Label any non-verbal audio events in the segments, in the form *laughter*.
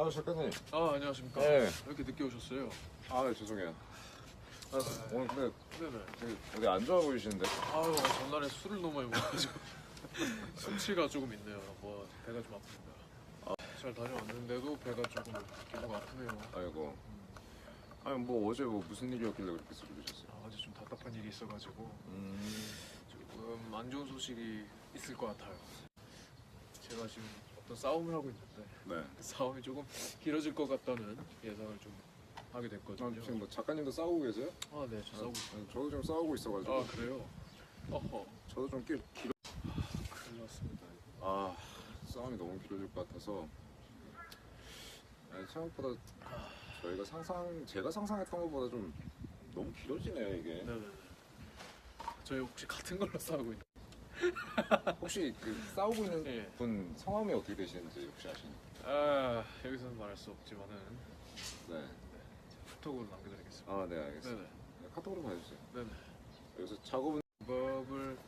아 작가님. 아 안녕하십니까. 네. 왜 이렇게 늦게 오셨어요? 아 네, 죄송해요. 아, 오늘 근데 네네. 되게 어디 안 좋아 보이시는데? 아유 전날에 술을 너무 많이 먹어가지고 *laughs* 숙취가 조금 있네요. 뭐 배가 좀 아픕니다. 잘 다녀왔는데도 배가 조금 계속 아프네요. 아이고. 아니 뭐 어제 뭐 무슨 일이었길래 그렇게 술을 드셨어요? 아, 어제 좀 답답한 일이 있어가지고 음. 조금 안 좋은 소식이 있을 것 같아요. 제가 지금 어떤 싸움을 하고 있는데 네. 그 싸움이 조금 길어질 것 같다는 예상을 좀 하게 아, 됐거든요. 지금 뭐 작가님도 싸우고 계세요? 아, 네, 저 싸우고 있어요. 아니, 저도 좀 싸우고 있어가지고. 아, 그래요? 어허, 저도 좀 길, 길어. 큰일 났습니다. 아 싸움이 너무 길어질 것 같아서. 아니, 생각보다 저희가 상상 제가 상상했던 것보다 좀 너무 길어지네요 이게. 네네네. 저희 혹시 같은 걸로 싸우고 있나요? *laughs* 혹시 그 싸우고 있는 예. 분 성함이 어떻게 되시는지 혹시 아시나요? 아, 여기서는 말할 수 없지만은 네. 카톡으로 남겨드리겠습니다. 아 네 알겠습니다. 네네. 네, 카톡으로 봐주세요. 네네. 여기서 작업은 작업을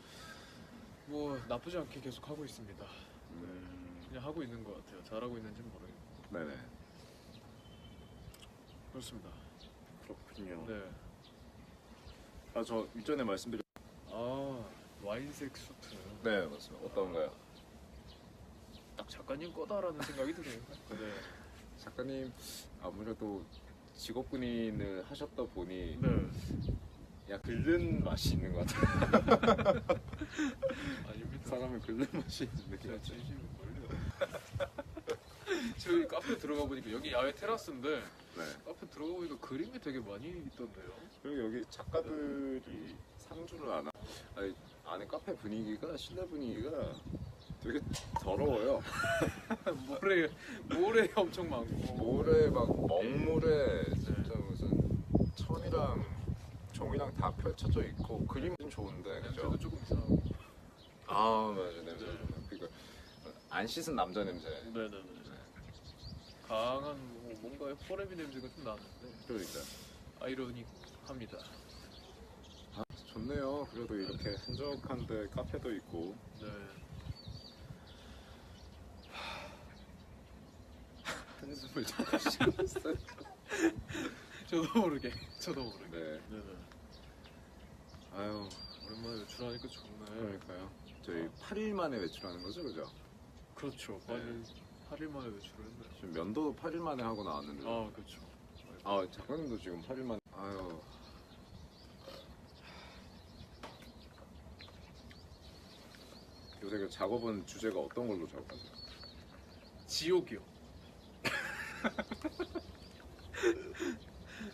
뭐 나쁘지 않게 계속 하고 있습니다. 음, 그냥 하고 있는 것 같아요. 잘하고 있는지는 모르겠고 네네 그렇습니다. 그렇군요. 네. 아 저 이전에 말씀드린 아 와인색 수트. 네 맞습니다. 어떤가요? 딱 작가님 거다라는 생각이 드네요. *laughs* 네. 작가님 아무래도 직업 군인을 하셨다 보니 네. 야 긁는 맛이 있는 것 같아요. *laughs* 아닙니다. 사람을 긁는 맛이 있는 느낌. 제가 진심은 뭘요? 저기 카페 들어가 보니까 여기 야외 테라스인데 네. 카페 들어가 보니까 그림이 되게 많이 있던데요. 그리고 여기 작가들이 상주를 안 하. 아니 안에 카페 분위기가 실내 분위기가 되게 더러워요. *laughs* 모래 모래 엄청 많고. 모래 막 먹물에 진짜 무슨 천이랑 종이랑 다 펼쳐져 있고 그림은 좋은데 냄새도 그죠? 조금 이상하고. 아 맞아 냄새 네. 그러니까 안 씻은 남자 냄새 네네네. 강한 뭐 뭔가 호레미 냄새가 좀 나는데 그러니까 아이러니합니다. 아 좋네요 그래도 이렇게 한적한데 카페도 있고 네. 한숨을 잠깐 쉬었어요 *laughs* 저도 모르게. 저도 모르게. 네 네네. 아유 오랜만에 외출하니까 좋네. 그러니까요 저희 8일 만에 외출하는 거죠 그죠? 그렇죠. 네. 8일 8일 만에 외출을 했나요? 지금 면도도 8일 만에 하고 나왔는데. 아 그렇죠. 아 작가님도 지금 8일 만에. 아유. 요새 그 작업은 주제가 어떤 걸로 작업하세요? 지옥이요. *laughs*